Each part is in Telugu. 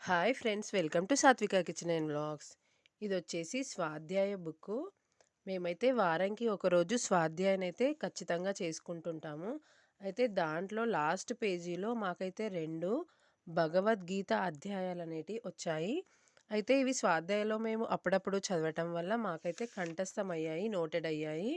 Hi friends welcome to Satvika kitchen and blogs ఇది వచ్చేసి స్వాధ్యాయ బుక్ మేమైతే వారానికి ఒకరోజు స్వాధ్యాయం అయితే ఖచ్చితంగా చేసుకుంటుంటాము. అయితే దాంట్లో లాస్ట్ పేజీలో మాకైతే రెండు భగవద్గీత అధ్యాయాలు అనేటివి వచ్చాయి. అయితే ఇవి స్వాధ్యాయలో మేము అప్పుడప్పుడు చదవటం వల్ల మాకైతే కంఠస్థం అయ్యాయి నోటెడ్ అయ్యాయి.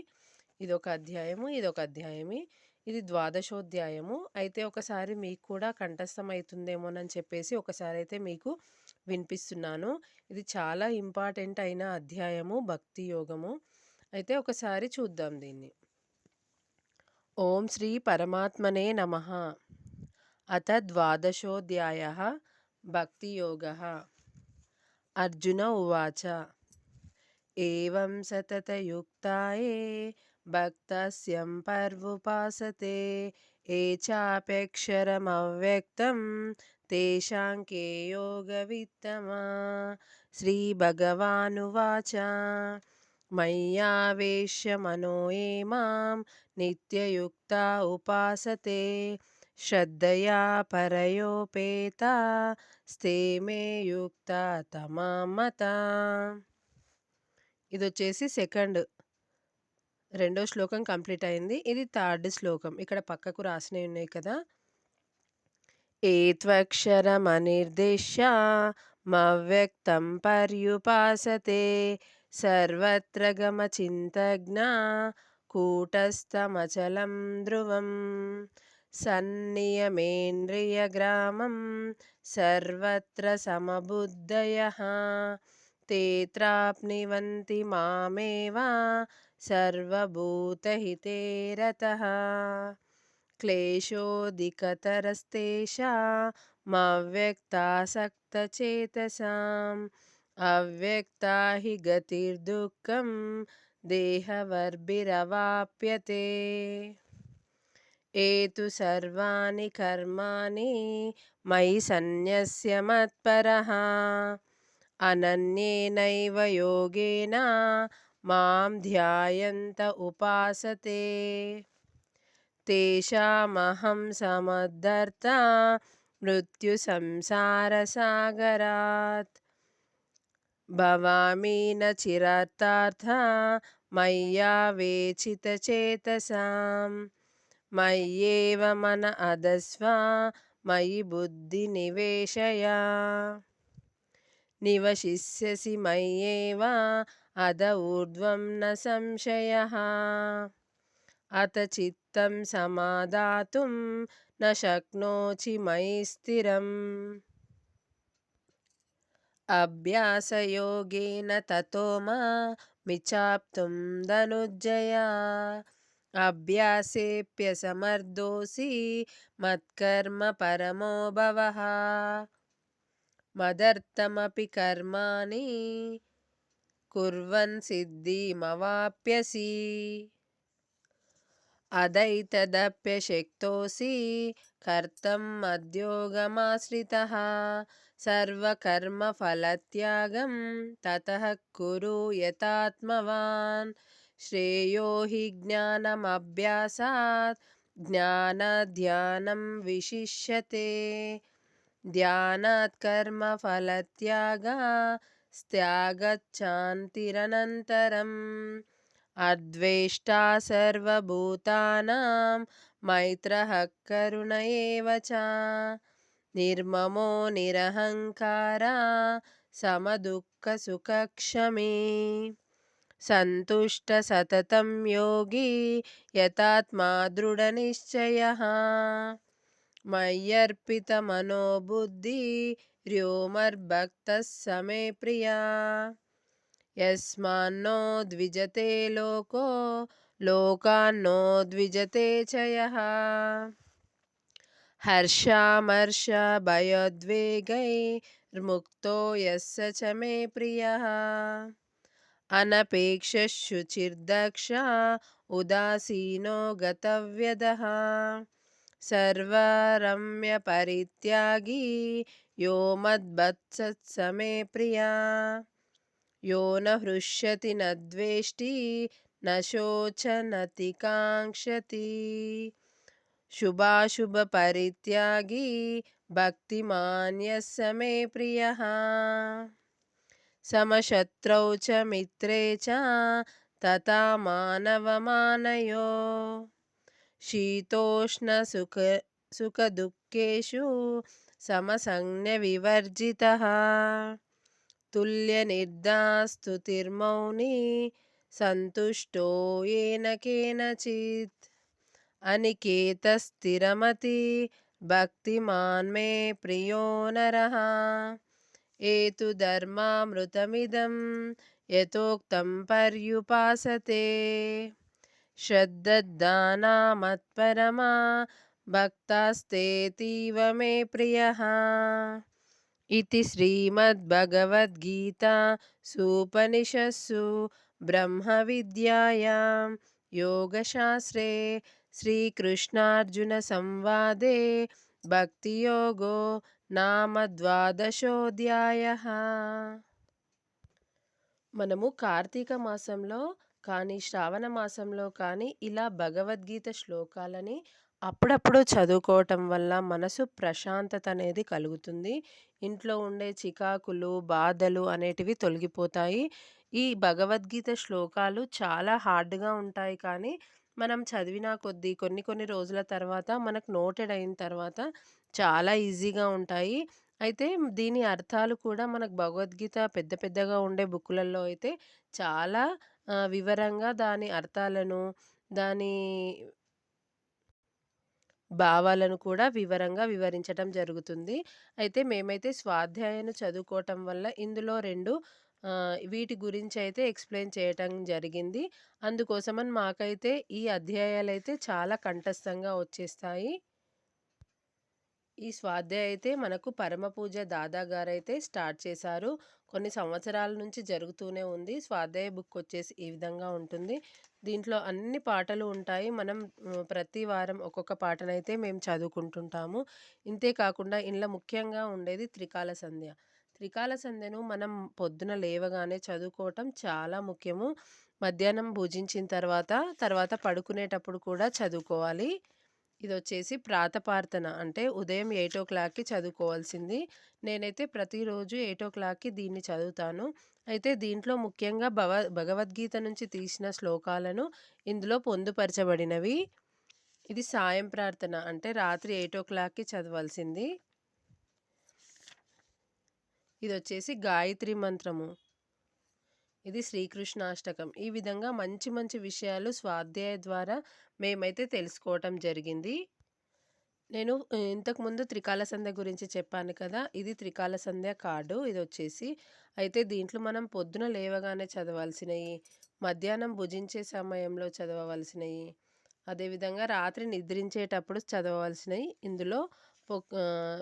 ఇదొక అధ్యాయము ఇదొక అధ్యాయమే. ఇది ద్వాదశోధ్యాయము. అయితే ఒకసారి మీకు కూడా కంఠస్థం అవుతుందేమోనని చెప్పేసి ఒకసారి అయితే మీకు వినిపిస్తున్నాను. ఇది చాలా ఇంపార్టెంట్ అయిన అధ్యాయము భక్తి యోగము. అయితే ఒకసారి చూద్దాం దీన్ని. ఓం శ్రీ పరమాత్మనే నమ. అత ద్వాదశోధ్యాయ భక్తి యోగ. అర్జున ఉవాచ. ఏం సతతయుక్తాయే భక్తస్యం పర్వుపాసతే ఏ చాపేక్షరమవ్యక్తం తేషాం కే యోగవిత్తమా శ్రీభగవానువాచ మయ్యావేశ్య మనో ఏ మాం నిత్యయుక్త ఉపాసతే శ్రద్ధయా పరయోపేత స్థేమే యుక్త తమామత ఇది వచ్చేసి సెకండ్ రెండో శ్లోకం కంప్లీట్ అయింది. ఇది థర్డ్ శ్లోకం. ఇక్కడ పక్కకు రాసినవి ఉన్నాయి కదా. ఏత్వక్షరమనిర్దేశ్య మవ్యక్తం పర్యుపాసతే సర్వత్ర గమ చింతజ్ఞ కూటస్థమచలం ధ్రువం సన్నియమేంద్రియగ్రామం సర్వత్ర సమబుద్ధయ. ते त्राप्नुवन्ति मामेव सर्वभूतहिते रतः क्लेशोऽधिकतरस्तेषामव्यक्तासक्तचेतसाम् अव्यक्ता हि गतिर्दुःखं देहवर्भिरवाप्यते एतु सर्वाणि कर्माणि मयि सन्न्यस्य मत्परः అనన్యేనైవ యోగేన? మాం ధ్యాయంత ఉపాసతే. తేషామహం సమర్థర్త మృత్యు సంసారసాగరాత్ భవామి న చిరతార్థ మయ్యా వేచితచేతసాం మయ్యేవ మన అదస్వ మయి బుద్ధి నివశిష్యసి మయ్యేవ? అద ఊర్ధ్వం న సంశయ. అత చిత్తం సమాదాతుం న శక్నోచి మయి స్థిరం. అభ్యాసయోగేన తతో మా మిచాప్తుం ధనుజ్జయ అభ్యాసేప్యసమర్థోసి మత్కర్మ పరమో భవ. మదర్థమపి కర్మాణి కుర్వన్ సిద్ధిమవాప్యసి. అదైతదప్యశక్తోసి కర్తం మద్యోగమాశ్రితः సర్వకర్మఫలత్యాగం తతః కురు యతాత్మవాన్. శ్రేయో హి జ్ఞానమభ్యాసాత్ జ్ఞానధ్యానం విశిష్యతే. ధ్యానాత్ కర్మఫలత్యాగా త్యాగచ్చాంతిరనంతరం అద్వేష్టా సర్వభూతానాం మైత్రః కరుణ ఏవ చ నిర్మమో నిరహంకారా సమదుఃఖసుఖక్షమే సంతుష్ట సతతం యోగి యతాత్మా मय्यर्पितमनोबुद्धि रोमर्भक्त समे प्रिया। यस्मान्नो द्विजते लोको, लोकान्नो द्विजते च यः। हर्षामर्षभयोद्वेगैर्मुक्तो यस्य च मे प्रियः। अनपेक्षशुचिर्दक्षा उदासीनो गतव्यदः। గతవ్యదः సర్వరమ్యపరిత్యాగి యో మద్భత్సత్సమే ప్రియా యో న హృష్యతి న ద్వేష్టి న శోచనతి కాంక్షతి శుభాశుభపరిత్యాగి భక్తిమాన్ యస్య మే ప్రియः సమశత్రౌ చ మిత్రే చ शीतोष्णसुख सुखदुःखेषु समसंज्ञविवर्जितः तुल्यनिर्दास्तुतिर्मौनी सन्तुष्टो येन केनचित् अनिकेतस्थिरमति भक्तिमान् मे प्रियो नरः एतुधर्मामृतमिदं यथोक्तं पर्युपासते श्रद्दद्दानामत्परमा भक्तास्तेतीव मे प्रियः इति श्रीमद्भगवद्गीता सूपनिषत्सु ब्रह्मविद्यायां योगशास्त्रे श्रीकृष्णार्जुनसंवादे భక్తియోగో నామ ద్వాదశోధ్యాయ మనము కార్తీక మాసంలో కానీ శ్రావణ మాసంలో కానీ ఇలా భగవద్గీత శ్లోకాలని అప్పుడప్పుడు చదువుకోవటం వల్ల మనసు ప్రశాంతత అనేది కలుగుతుంది. ఇంట్లో ఉండే చికాకులు బాధలు అనేటివి తొలగిపోతాయి. ఈ భగవద్గీత శ్లోకాలు చాలా హార్డ్గా ఉంటాయి కానీ మనం చదివిన కొద్దీ కొన్ని కొన్ని రోజుల తర్వాత మనకు నోటెడ్ అయిన తర్వాత చాలా ఈజీగా ఉంటాయి. అయితే దీని అర్థాలు కూడా మనకు భగవద్గీత పెద్ద పెద్దగా ఉండే బుక్కులలో అయితే చాలా వివరంగా దాని అర్థాలను దాని భావాలను కూడా వివరంగా వివరించటం జరుగుతుంది. అయితే మేమైతే స్వాధ్యాయను చదువుకోవటం వల్ల ఇందులో రెండు వీటి గురించి అయితే ఎక్స్ప్లెయిన్ చేయటం జరిగింది. అందుకోసమని మాకైతే ఈ అధ్యాయాలు అయితే చాలా కంఠస్థంగా వచ్చేస్తాయి. ఈ స్వాధ్యాయ అయితే మనకు పరమ పూజ దాదా గారైతే స్టార్ట్ చేశారు. కొన్ని సంవత్సరాల నుంచి జరుగుతూనే ఉంది. స్వాధ్యాయ బుక్ వచ్చేసి ఈ విధంగా ఉంటుంది. దీంట్లో అన్ని పాటలు ఉంటాయి. మనం ప్రతి వారం ఒక్కొక్క పాటనైతే మేము చదువుకుంటుంటాము. ఇంతే కాకుండా ఇంట్లో ముఖ్యంగా ఉండేది త్రికాల సంధ్య. త్రికాల సంధ్యను మనం పొద్దున లేవగానే చదువుకోవటం చాలా ముఖ్యము. మధ్యాహ్నం భుజించిన తర్వాత తర్వాత పడుకునేటప్పుడు కూడా చదువుకోవాలి. ఇది వచ్చేసి ప్రాతపార్థన అంటే ఉదయం ఎయిట్ ఓ క్లాక్కి చదువుకోవాల్సింది. నేనైతే ప్రతిరోజు ఎయిట్ ఓ క్లాక్కి దీన్ని చదువుతాను. అయితే దీంట్లో ముఖ్యంగా భవ భగవద్గీత నుంచి తీసిన శ్లోకాలను ఇందులో పొందుపరచబడినవి. ఇది సాయం ప్రార్థన. అంటే రాత్రి ఎయిట్ ఓ క్లాక్కి చదవాల్సింది. ఇది వచ్చేసి గాయత్రి మంత్రము. ఇది శ్రీకృష్ణాష్టకం. ఈ విధంగా మంచి మంచి విషయాలు స్వాధ్యాయ ద్వారా మేమైతే తెలుసుకోవటం జరిగింది. నేను ఇంతకుముందు త్రికాల సంధ్య గురించి చెప్పాను కదా ఇది త్రికాల సంధ్య కార్డు ఇది వచ్చేసి అయితే దీంట్లో మనం పొద్దున లేవగానే చదవాల్సినవి మధ్యాహ్నం భుజించే సమయంలో చదవవలసినవి అదేవిధంగా రాత్రి నిద్రించేటప్పుడు చదవవలసినవి ఇందులో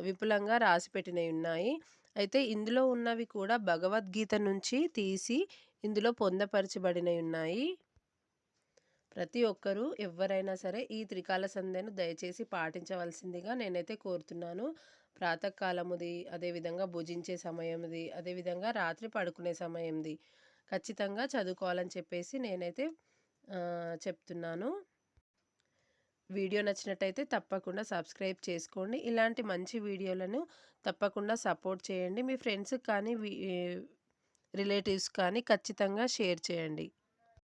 విపులంగా రాసిపెట్టినవి ఉన్నాయి. అయితే ఇందులో ఉన్నవి కూడా భగవద్గీత నుంచి తీసి ఇందులో పొందపరచబడినవి ఉన్నాయి. ప్రతి ఒక్కరూ ఎవరైనా సరే ఈ త్రికాల సంధ్యను దయచేసి పాటించవలసిందిగా నేనైతే కోరుతున్నాను. ప్రాతకాలముది అదేవిధంగా భుజించే సమయంది అదేవిధంగా రాత్రి పడుకునే సమయంది ఖచ్చితంగా చదువుకోవాలని చెప్పేసి నేనైతే చెప్తున్నాను. వీడియో నచ్చినట్టయితే తప్పకుండా సబ్స్క్రైబ్ చేసుకోండి. ఇలాంటి మంచి వీడియోలను తప్పకుండా సపోర్ట్ చేయండి. మీ ఫ్రెండ్స్కి కానీ రిలేటివ్స్ కానీ ఖచ్చితంగా షేర్ చేయండి.